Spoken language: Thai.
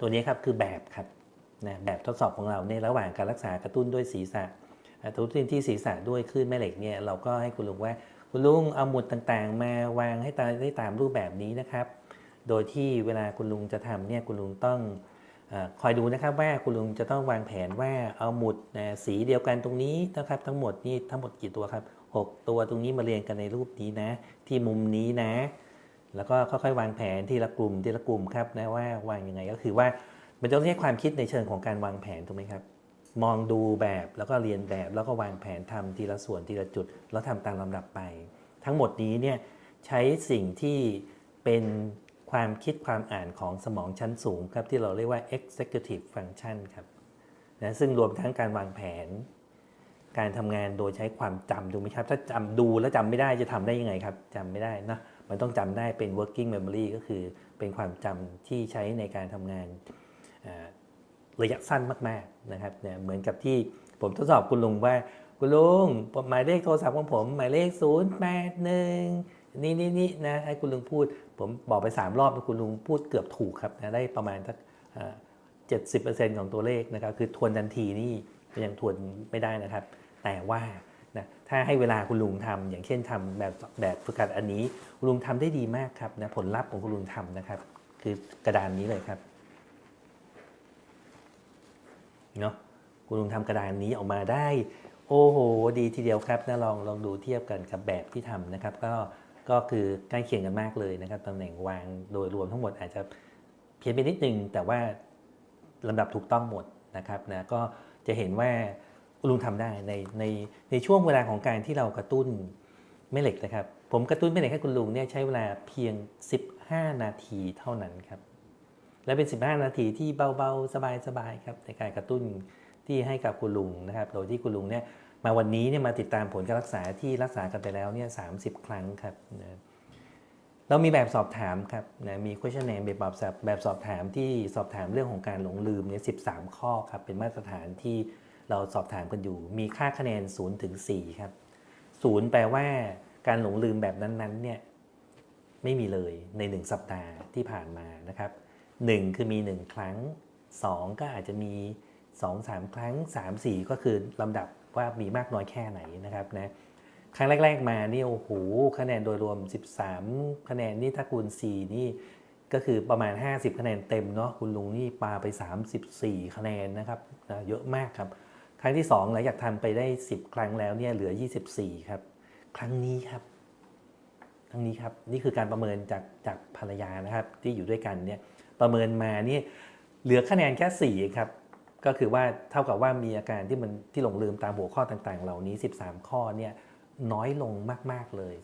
ตัวนี้ครับคือแบบครับนะแบบทดสอบของเราในระหว่างการรักษากระตุ้นด้วยศีรษะกระตุ้นที่ศีรษะด้วยคลื่นแม่เหล็กเนี่ยเราก็ให้คุณลุงว่าคุณลุงเอาหมุดต่างๆ มาวางให้ตามได้ตามรูปแบบนี้นะครับ โดยที่เวลาคุณลุงจะทำเนี่ยคุณลุงต้องอคอยดูนะครับว่าคุณลุงจะต้องวางแผนว่าเอาหมุดนะสีเดียวกันตรงนี้นะครับทั้งหมดนี่ทั้งหมดกี่ตัวครับหกตัวตรงนี้มาเรียงกันในรูปนี้นะ ที่มุมนี้นะ แล้วก็ค่อยๆวางแผนทีละกลุ่มทีละกลุ่มครับนะว่าวางยังไงก็คือว่ามันต้องใช้ความคิดในเชิงของการวางแผนถูกไหมครับ มองดูแบบแล้วก็เรียนแบบแล้วก็วางแผนทำทีละส่วนทีละจุด แล้วทำตามลำดับไป ทั้งหมดนี้เนี่ยใช้สิ่งที่เป็นความคิดความอ่านของสมองชั้นสูงครับที่เราเรียกว่า executive function ครับนะซึ่งรวมทั้งการวางแผน การทำงานโดยใช้ความจำถูกไหมครับ ถ้าจำดูแล้วจำไม่ได้จะทำได้ยังไงครับจำไม่ได้นะ มันต้องจำได้เป็น working memory ก็คือเป็นความจำที่ใช้ในการทำงานระยะสั้นมากๆนะครับเนี่ยเหมือนกับที่ผมทดสอบคุณลุงว่าคุณลุงหมายเลขโทรศัพท์ของผม หมายเลข 0 8 1 นี่นี่นี่นะให้คุณลุงพูด ผมบอกไป 3 รอบคุณลุงพูดเกือบถูกครับนะได้ประมาณสักเจ็ดสิบเปอร์เซ็นต์ของตัวเลขนะครับ คือทวนทันทีนี่ยังทวนไม่ได้นะครับ แต่ว่า นะถ้าให้เวลาคุณลุงทำอย่างเช่นทำแบบแบบฝึกหัดอันนี้คุณลุงทำได้ดีมากครับนะผลลัพธ์ของคุณลุงทำนะครับ คือกระดานนี้เลยครับเนาะคุณลุงทำกระดานนี้ออกมาได้ โอ้โหดีทีเดียวครับนะลองลองดูเทียบกันกับแบบที่ทำนะครับ ก็ก็คือใกล้เคียงกันมากเลยนะครับตำแหน่งวางโดยรวมทั้งหมดอาจจะเพี้ยนไปนิดนึงแต่ว่าลำดับถูกต้องหมดนะครับนะก็จะเห็นว่า ลุงทำได้ในในในช่วงเวลาของการที่เรากระตุ้นแม่เหล็กนะครับ ผมกระตุ้นแม่เหล็กให้คุณลุงเนี่ยใช้เวลาเพียง 15 นาทีเท่านั้นครับ และเป็น 15 นาทีที่เบาๆ สบายๆครับในการกระตุ้นที่ให้กับคุณลุงนะครับ โดยที่คุณลุงเนี่ยมาวันนี้เนี่ยมาติดตามผลการรักษาที่รักษากันไปแล้วเนี่ย30ครั้งครับนะเรามีแบบสอบถามครับนะมี questionnaire แบบสอบแบบสอบถามที่สอบถามเรื่องของการหลงลืมเนี่ย13ข้อครับเป็นมาตรฐานที่ เราสอบถามกันอยู่ มีค่าคะแนน0ถึง4ครับ0แปลว่าการหลงลืมแบบนั้นๆเนี่ยไม่มีเลยใน 1 สัปดาห์ที่ผ่านมานะครับ 1 คือมี 1 ครั้ง 2 ก็อาจจะมี 2 3 ครั้ง 3 4 ก็คือลำดับว่ามีมากน้อยแค่ไหนนะครับนะครั้งแรก ๆ มานี่โอ้โหคะแนนโดยรวม 13 คะแนนนี่ถ้าคูณ4นี่ก็คือประมาณ 50 คะแนนเต็มเนาะคุณลุงนี่ปาไป 34 คะแนนนะครับนะเยอะมากครับ ครั้งที่ 2 หลังจากทำไปได้ 10 ครั้งแล้วเนี่ยเหลือ 24 ครับ ครั้งนี้ครับทั้งนี้ครับ นี่คือการประเมินจากจากภรรยานะครับ ที่อยู่ด้วยกันเนี่ยประเมินมานี่เหลือคะแนนแค่4ครับก็คือว่าเท่ากับว่ามีอาการที่มันที่หลงลืมตามหัวข้อต่างๆ เหล่านี้ 13 ข้อเนี่ยน้อยลงมาก ๆ เลย